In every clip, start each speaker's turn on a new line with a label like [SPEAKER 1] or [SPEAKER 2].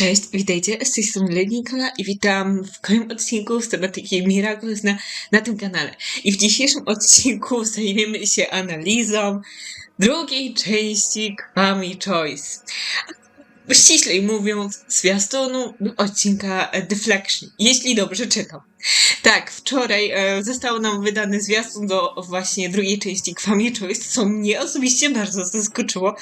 [SPEAKER 1] Cześć, witajcie, z tej strony Lenika i witam w kolejnym odcinku z tematyki Miraculous na, na tym kanale. I w dzisiejszym odcinku zajmiemy się analizą drugiej części Kwami Choice. Ściślej mówiąc, zwiastunu odcinka Deflection, jeśli dobrze czytam. Tak, wczoraj e, został nam wydany zwiastun do właśnie drugiej części Kwami Choice, co mnie osobiście bardzo zaskoczyło,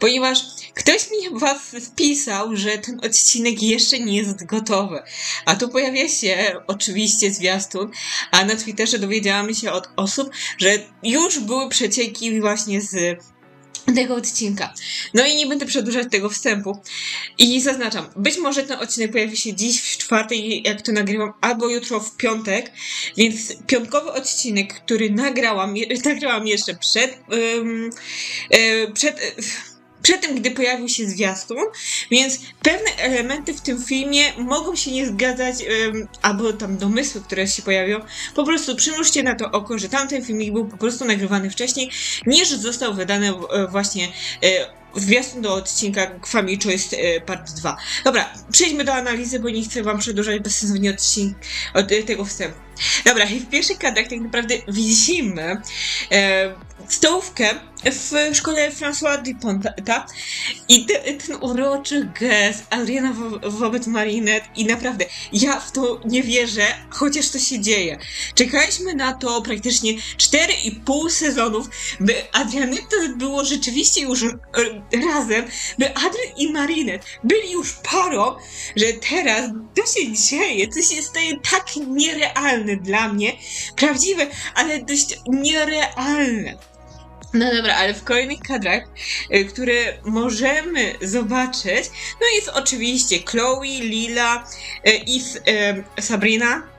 [SPEAKER 1] ponieważ ktoś mi was wpisał, że ten odcinek jeszcze nie jest gotowy. A tu pojawia się oczywiście zwiastun, a na Twitterze dowiedziałam się od osób, że już były przecieki właśnie z tego odcinka. No i nie będę przedłużać tego wstępu. I zaznaczam, być może ten odcinek pojawi się dziś w czwartek, jak to nagrywam, albo jutro w piątek, więc piątkowy odcinek, który nagrałam, nagrałam jeszcze przed, e, przed, przed tym, gdy pojawił się zwiastun, więc pewne elementy w tym filmie mogą się nie zgadzać, ym, albo tam domysły, które się pojawią. Po prostu przymrużcie na to oko, że tamten filmik był po prostu nagrywany wcześniej, niż został wydany e, właśnie e, zwiastun do odcinka Kwami Choice e, Part 2. Dobra, przejdźmy do analizy, bo nie chcę wam przedłużać bezsensownie odcink od tego wstępu. Dobra, i w pierwszych kadrach tak naprawdę widzimy e, stołówkę w szkole François Duponta i te, ten uroczy gest Adriana wo, wobec Marinette i naprawdę, ja w to nie wierzę, chociaż to się dzieje. Czekaliśmy na to praktycznie 4,5 sezonów, by Adrianette było rzeczywiście już e, razem, by Adrian i Marinette byli już parą, że teraz to się dzieje, to się staje tak nierealne dla mnie, prawdziwe, ale dość nierealne. No dobra, ale w kolejnych kadrach, y, które możemy zobaczyć, no jest oczywiście Chloe, Lila y, i S- y, Sabrina.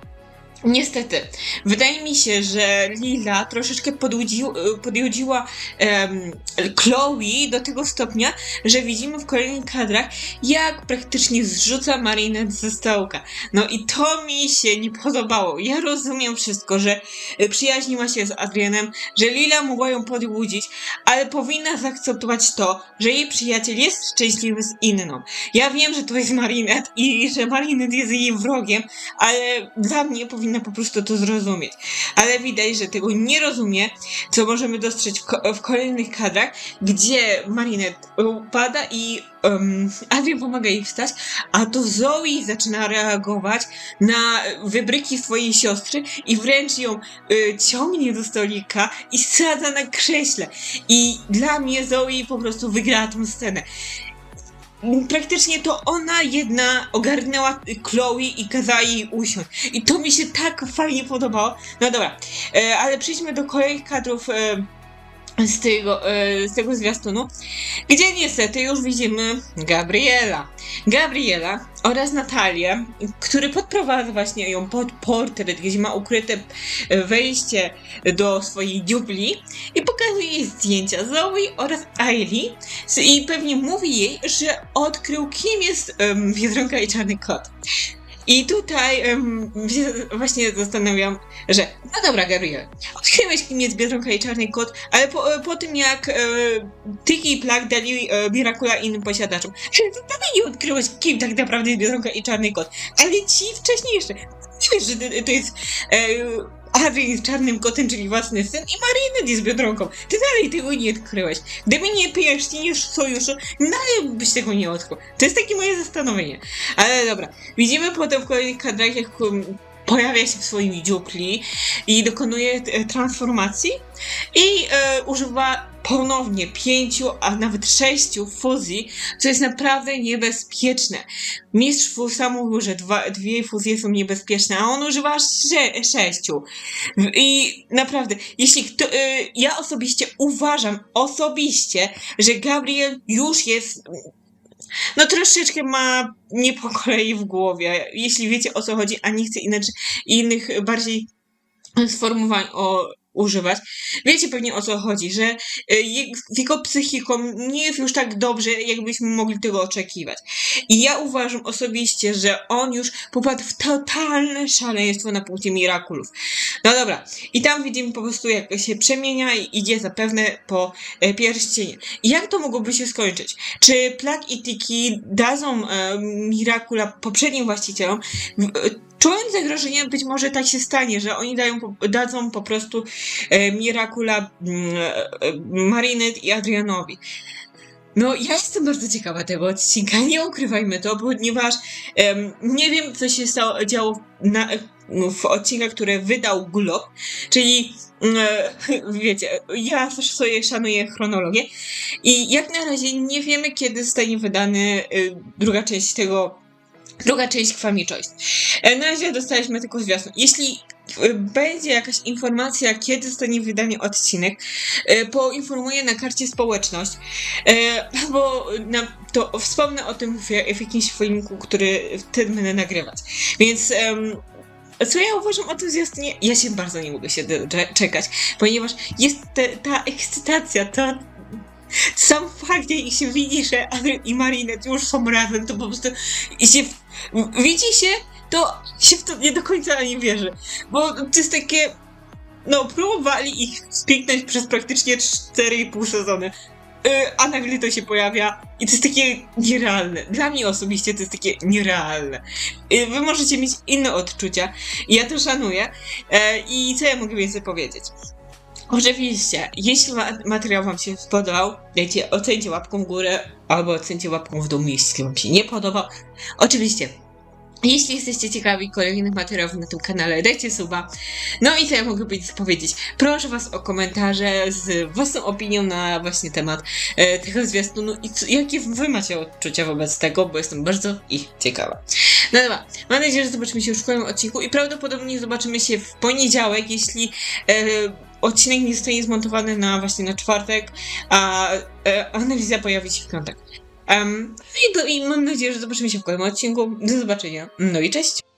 [SPEAKER 1] Niestety, wydaje mi się, że Lila troszeczkę podłudził, y, podjudziła em, Chloe do tego stopnia, że widzimy w kolejnych kadrach, jak praktycznie zrzuca Marinette ze stołka. No i to mi się nie podobało. Ja rozumiem wszystko, że y, przyjaźniła się z Adrianem, że Lila mogła ją podłudzić, ale powinna zaakceptować to, że jej przyjaciel jest szczęśliwy z inną. Ja wiem, że to jest Marinette i że Marinette jest jej wrogiem, ale dla mnie powinna po prostu to zrozumieć. Ale widać, że tego nie rozumie, co możemy dostrzec w kolejnych kadrach, gdzie Marinette upada i um, Adrian pomaga jej wstać, a to Zoe zaczyna reagować na wybryki swojej siostry i wręcz ją y, ciągnie do stolika i sadza na krześle. I dla mnie Zoe po prostu wygrała tę scenę. Praktycznie to ona jedna ogarnęła Chloe i kazała jej usiąść. I to mi się tak fajnie podobało. No dobra, e, ale przejdźmy do kolejnych kadrów e, z, tego, e, z tego zwiastunu, gdzie niestety już widzimy Gabriela. Gabriela oraz Natalię, który podprowadza właśnie ją pod portret, gdzie ma ukryte wejście do swojej dziupli i pokazuje jej zdjęcia Zoe oraz Ailey i pewnie mówi jej, że odkrył kim jest um, Biedronka i Czarny Kot. I tutaj um, właśnie zastanawiam, że no dobra Gabriel, odkryłeś kim jest Biedronka i Czarny Kot, ale po, po tym jak e, i Plak dali e, Miracula innym posiadaczom, to dalej nie odkryłeś kim tak naprawdę jest Biedronka i Czarny Kot, ale ci wcześniejszy, nie wiesz, że to jest e, Adrian jest czarnym kotem, czyli własny syn i Marinette jest Biedronką. Ty dalej tego nie odkryłeś. Gdyby nie pierścień sojuszu, dalej byś tego nie odkrył. To jest takie moje zastanowienie. Ale dobra, widzimy potem w kolejnych kadrach, jak um, pojawia się w swoim dziupli i dokonuje e, transformacji i e, używa ponownie pięciu, a nawet sześciu fuzji, co jest naprawdę niebezpieczne. Mistrz Fusa mówił, że dwa, dwie fuzje są niebezpieczne, a on używa sze, sześciu. I naprawdę, jeśli kto, y, ja osobiście uważam, osobiście, że Gabriel już jest, no troszeczkę ma nie po kolei w głowie, jeśli wiecie o co chodzi, a nie chcę inaczej, innych bardziej sformułowań o używać. Wiecie pewnie o co chodzi, że z jego psychiką nie jest już tak dobrze, jakbyśmy mogli tego oczekiwać. I ja uważam osobiście, że on już popadł w totalne szaleństwo na punkcie Miraculów. No dobra, i tam widzimy po prostu jak się przemienia i idzie zapewne po e, pierścienie. Jak to mogłoby się skończyć? Czy Plak i Tiki dadzą e, Miracula poprzednim właścicielom? W- Czując zagrożenie, być może tak się stanie, że oni dają, dadzą po prostu e, Miracula mm, e, e, Marinette i Adrianowi. No, ja jestem bardzo ciekawa tego odcinka, nie ukrywajmy to, ponieważ nie wiem, co się stało, działo na, w odcinkach, które wydał Glob, czyli e, wiecie, ja też sobie szanuję chronologię i jak na razie nie wiemy, kiedy zostanie wydany y, druga część tego, druga część Family Choice. E, Na razie dostaliśmy tylko zwiastun. Jeśli y, będzie jakaś informacja, kiedy zostanie wydany odcinek, e, poinformuję na karcie społeczność, e, bo to wspomnę o tym w, w jakimś filmiku, który wtedy będę nagrywać. Więc co ja uważam o tym zwiastunie? Ja się bardzo nie mogę się czekać, ponieważ jest te, ta ekscytacja, to sam fakt, jak się widzi, że Adrian i Marinette już są razem, to po prostu się widzi się, to się w to nie do końca nie wierzy. Bo to jest takie, no próbowali ich spięknąć przez praktycznie 4,5 sezony. Yy, a nagle to się pojawia i to jest takie nierealne. Dla mnie osobiście to jest takie nierealne. Yy, wy możecie mieć inne odczucia. Ja to szanuję. E, I co ja mogę więcej powiedzieć? Oczywiście, jeśli ma- materiał Wam się spodobał, dajcie ocencie łapką w górę albo ocencie łapką w dół, jeśli Wam się nie podobał. Oczywiście, jeśli jesteście ciekawi kolejnych materiałów na tym kanale, dajcie suba. No i co ja mogę powiedzieć? Proszę Was o komentarze z Własną opinią na właśnie temat e, tego zwiastunu i co, jakie Wy macie odczucia wobec tego, bo jestem bardzo ich ciekawa. No dobra, mam nadzieję, że zobaczymy się już w kolejnym odcinku i prawdopodobnie zobaczymy się w poniedziałek, jeśli e, odcinek nie zostanie zmontowany na właśnie na czwartek, a e, analiza pojawi się w piątek. Em, no I mam nadzieję, że zobaczymy się w kolejnym odcinku. Do zobaczenia. No i cześć!